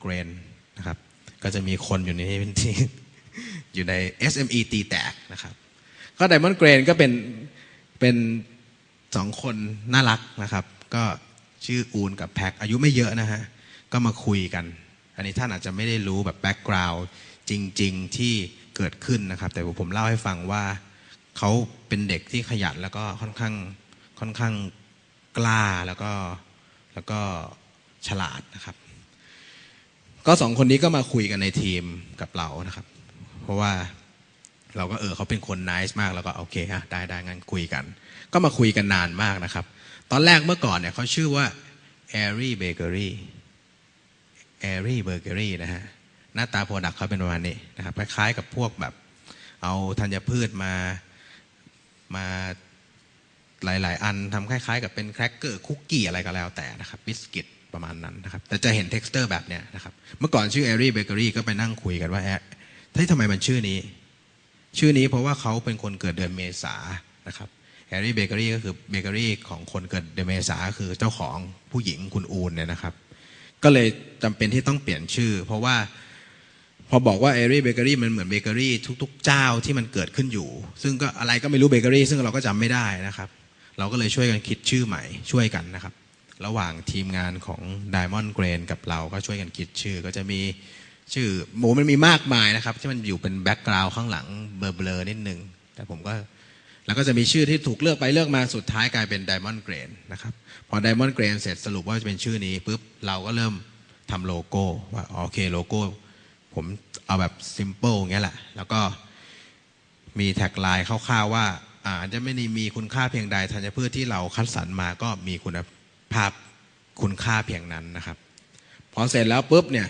เกรนนะครับ ก็จะมีคนอยู่ในนี้เป็นที่อยู่ใน SME ตีแตกนะครับ ก็ไดมอนด์เกรนก็เป็นเป็นสองคนน่ารักนะครับ ก็ชื่ออูนกับแพ็คอายุไม่เยอะนะฮะ ก็มาคุยกัน อันนี้ท่านอาจจะไม่ได้รู้แบบแบ็กกราวด์จริง ๆ ที่เกิดขึ้นนะครับ แต่ผมเล่าให้ฟังว่าเขาเป็นเด็กที่ขยันแล้วก็ค่อนข้างค่อนข้างกล้าแล้วก็แล้วก็ฉลาดนะครับ ก็สองคนนี้ก็มาคุยกันในทีมกับเรานะครับ เพราะว่าเราก็เออเขาเป็นคนนิสมากแล้วก็โอเคฮะได้ได้งั้นคุยกัน ก็มาคุยกันนานมากนะครับ ตอนแรกเมื่อก่อนเนี่ยเขาชื่อว่า Airy Bakery Airy Bakery นะฮะหน้าตาโปรดักต์เขาเป็นประมาณนี้นะครับคล้ายๆกับพวกแบบ เอาธัญพืชมามาหลาย ๆ อันทำคล้าย ๆ กับเป็นแครกเกอร์คุกกี้อะไรก็แล้วแต่นะครับบิสกิต ประมาณนั้นนะครับ แต่จะเห็น t e x t อร์แบบเนี้ยนะครับ เมื่อก่อนชื่อ Airy Bakery ก็ไปนั่งคุยกันว่าแอะเฮ้ยทำไมมันชื่อนี้ ชื่อนี้เพราะว่าเขาเป็นคนเกิดเดือนเมษานะครับ Airy Bakery ก็คือเบเกอรี่ของคนเกิดเดือนเมษาคือเจ้าของผู้หญิงคุณอูนเนี่ยนะครับ ก็เลยจำเป็นที่ต้องเปลี่ยนชื่อ เพราะว่าพอบอกว่า Airy Bakery มันเหมือนเบเกอรี่ทุก ๆ เจ้าที่มันเกิดขึ้นอยู่ ซึ่งก็อะไรก็ไม่รู้เบเกอรี่ซึ่งเราก็จำไม่ได้นะครับ เราก็เลยช่วยกันคิดชื่อใหม่ช่วยกันนะครับ ระหว่างทีมงานของ Diamond Grain กับเราก็ช่วยกันคิดชื่อ ก็จะมีชื่อหมูมันมีมากมายนะครับ ที่มันอยู่เป็นแบ็กกราวด์ข้างหลังเบลอๆนิดนึง แต่ผมก็แล้วก็จะมีชื่อที่ถูกเลือกไปเลือกมาสุดท้ายกลายเป็น Diamond Grain นะครับพอ Diamond Grain เสร็จสรุปว่าจะเป็นชื่อนี้ปุ๊บเราก็เริ่มทำโลโก้ว่าโอเคโลโก้ ผมเอาแบบซิมเ l ิลเงี้ยแหละ แล้วก็มีแท็กไลน์คร่าวๆว่าอาอาจจะไม่ได้มีคุณค่าเพียงใดธัญพืชที่เราคัดสรรมาก็มีคุณ ภาพคุณค่าเพียงนั้นนะครับ พอเสร็จแล้วปุ๊บเนี่ย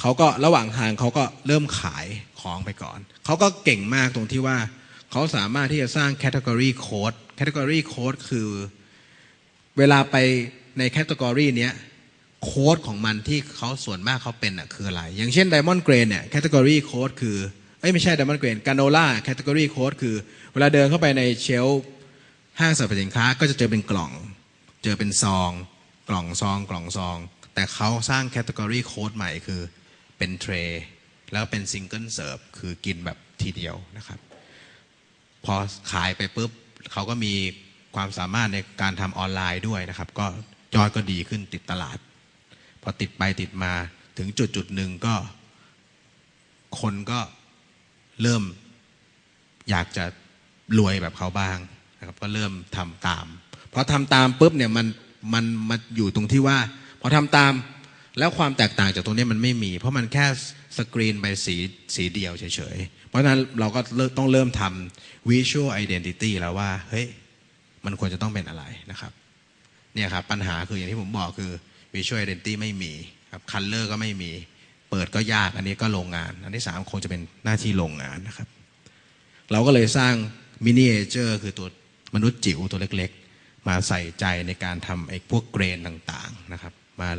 เขาก็ระหว่างทางเขาก็เริ่มขายของไปก่อน เขาก็เก่งมากตรงที่ว่า เขาสามารถที่จะสร้าง category code category code คือเวลาไปใน category เนี้ยโค้ดของมันที่เขาส่วนมากเขาเป็นอะคืออะไร อย่างเช่น Diamond Grain เนี่ย category code คือเอ้ยไม่ใช่ Diamond Grain Granola category code คือ เวลาเดินเข้าไปในเชลห้างสรรพสินค้าก็จะเจอเป็นกล่อง เจอเป็นซอง กล่องซอง กล่องซอง แต่เขาสร้าง category code ใหม่คือเป็นเทรแล้วเป็น single serve คือกินแบบทีเดียวนะครับ พอขายไปปุ๊บเขาก็มีความสามารถในการทำออนไลน์ด้วยนะครับ ก็ยอดก็ดีขึ้นติดตลาด พอติดไปติดมาถึงจุดจุดหนึ่งก็ คนก็เริ่มอยากจะรวยแบบเขาบ้างนะครับ ก็เริ่มทำตาม พอทำตามปุ๊บเนี่ยมันมันมาอยู่ตรงที่ว่า พอทำตามแล้วความแตกต่างจากตรงนี้มันไม่มี เพราะมันแค่สกรีนไปสีสีเดียวเฉยๆ เพราะฉะนั้นเราก็เริ่มต้องเริ่มทำ visual identity แล้วว่า เฮ้ย มันควรจะต้องเป็นอะไรนะครับเนี่ยครับปัญหาคืออย่างที่ผมบอกคือ visual identity ไม่มีครับ color ก็ไม่มี เปิดก็ยากอันนี้ก็โรงงาน อันที่สามคงจะเป็นหน้าที่โรงงานนะครับ เราก็เลยสร้างมินิเอเจอร์คือตัวมนุษย์จิ๋วตัวเล็ก มาใส่ใจในการทำไอ้พวกเกรนต่างๆนะครับ มา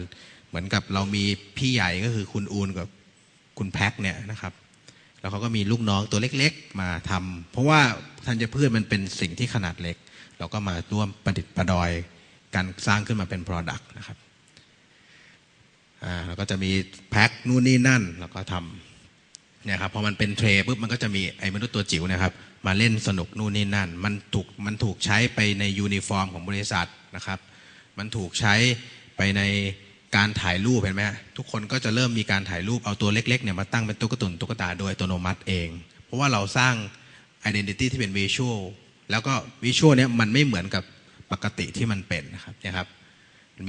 เหมือนกับเรามีพี่ใหญ่ก็คือคุณอูนกับคุณแพ็คเนี่ยนะครับแล้วเขาก็มีลูกน้องตัวเล็กๆ มาทำเพราะว่าธัญพืชมันเป็นสิ่งที่ขนาดเล็ก เราก็มาร่วมประดิษฐ์ประดอยการสร้างขึ้นมาเป็น Product นะครับอ่าแล้วก็จะมีแพ็คนู่นนี่นั่น แล้วก็ทำเนี่ยครับพอมันเป็นเทรปุ๊บมันก็จะมีไอ้มนุษย์ตัวจิ๋วนะครับ มาเล่นสนุกนู่นนี่นั่น มันถูกมันถูกใช้ไปในยูนิฟอร์มของบริษัทนะครับ มันถูกใช้ไปในการถ่ายรูปเห็นไหมทุกคนก็จะเริ่มมีการถ่ายรูปเอาตัวเล็กๆเนี่ยมาตั้งเป็นตุ๊กตุนตุ๊กตาโดยอัตโนมัติเอง เพราะว่าเราสร้าง identity ที่เป็นวิชวลแล้วก็วิชวลเนี่ยมันไม่เหมือนกับปกติที่มันเป็นนะครับนะครับ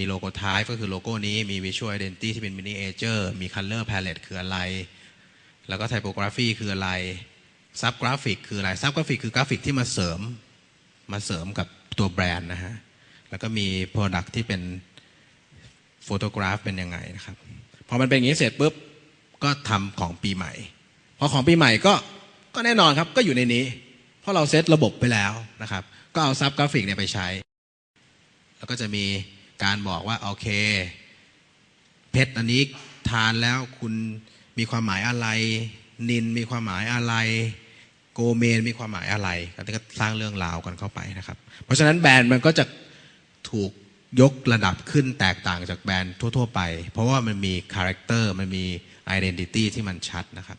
มีโลโก้ท้ายก็คือโลโก้นี้มี Visual Identity ที่เป็น Miniature มี Color Palette คืออะไร แล้วก็ Typography คืออะไร Sub Graphic คืออะไร Sub Graphic คือกราฟิกที่มาเสริมมาเสริมกับตัวแบรนด์นะฮะ แล้วก็มี Product ที่เป็นโฟโตกราฟเป็นยังไงนะครับ พอมันเป็นอย่างนี้เสร็จปุ๊บ ก็ทำของปีใหม่ พอของปีใหม่ก็ก็แน่นอนครับก็อยู่ในนี้ เพราะเราเซตระบบไปแล้วนะครับ ก็เอาซับกราฟิกเนี่ยไปใช้ แล้วก็จะมีการบอกว่า โอเค เพชรอันนี้ทานแล้วคุณมีความหมายอะไร นินมีความหมายอะไร เมนมีความหมายอะไรแล้วก็สร้างเรื่องราวกันเข้าไปนะครับ เพราะฉะนั้นแบรนด์มันก็จะถูกยกระดับขึ้นแตกต่างจากแบรนด์ทั่ว ๆ ไป เพราะว่ามันมีคาแรคเตอร์มันมีไอดีนิตี้ที่มันชัดนะครับ